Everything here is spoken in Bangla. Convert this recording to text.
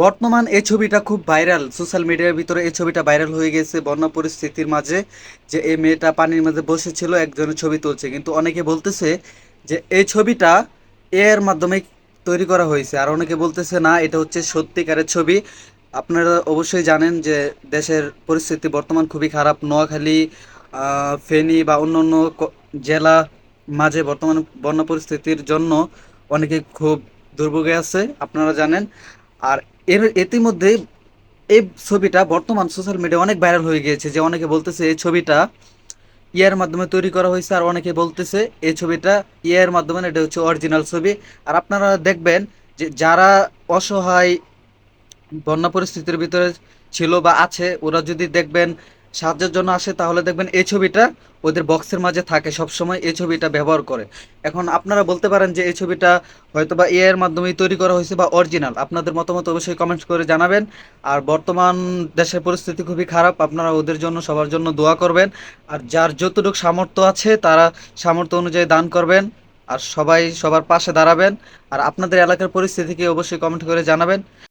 বর্তমান এই ছবিটা খুব ভাইরাল। সোশ্যাল মিডিয়ার ভিতরে এই ছবিটা ভাইরাল হয়ে গেছে। বন্যা পরিস্থিতির মাঝে যে এই মেয়েটা পানির মাঝে বসেছিল, একজনের ছবি তুলছে। কিন্তু অনেকে বলতেছে যে এই ছবিটা এর মাধ্যমে তৈরি করা হয়েছে। আর অনেকে বলতেছে, না, এটা হচ্ছে সত্যিকারের ছবি। আপনারা অবশ্যই জানেন যে দেশের পরিস্থিতি বর্তমান খুবই খারাপ। নোয়াখালী ফেনী বা অন্যান্য ক- জেলা মাঝে বর্তমান বন্যা পরিস্থিতির জন্য অনেকে খুব দুর্ভোগে আছে, আপনারা জানেন। আর এর ইতিমধ্যে এই ছবিটা বর্তমান সোশ্যাল মিডিয়া অনেক ভাইরাল হয়ে গিয়েছে। যে অনেকে বলতেছে, এই ছবিটা ইয়ার মাধ্যমে তৈরি করা হয়েছে। আর অনেকে বলতেছে, এই ছবিটা ইয়ার মাধ্যমে এটা হচ্ছে অরিজিনাল ছবি। আর আপনারা দেখবেন যে যারা অসহায় বন্যা পরিস্থিতির ভিতরে ছিল বা আছে, ওরা যদি দেখবেন সাহায্যের জন্য আসে, তাহলে দেখবেন এই ছবিটা ওদের বক্সের মাঝে থাকে সব সময় এই ছবিটা ব্যবহার করে। এখন আপনারা বলতে পারেন যে এই ছবিটা হয়তো বা এআই এর মাধ্যমেই তৈরি করা হয়েছে বা অরিজিনাল আপনাদের মতামত অবশ্যই কমেন্ট করে জানাবেন। আর বর্তমান দেশের পরিস্থিতি খুবই খারাপ, আপনারা ওদের জন্য, সবার জন্য দোয়া করবেন। আর যার যতটুকু সামর্থ্য আছে, তারা সামর্থ্য অনুযায়ী দান করবেন। আর সবাই সবার পাশে দাঁড়াবেন। আর আপনাদের এলাকার পরিস্থিতিকে অবশ্যই কমেন্ট করে জানাবেন।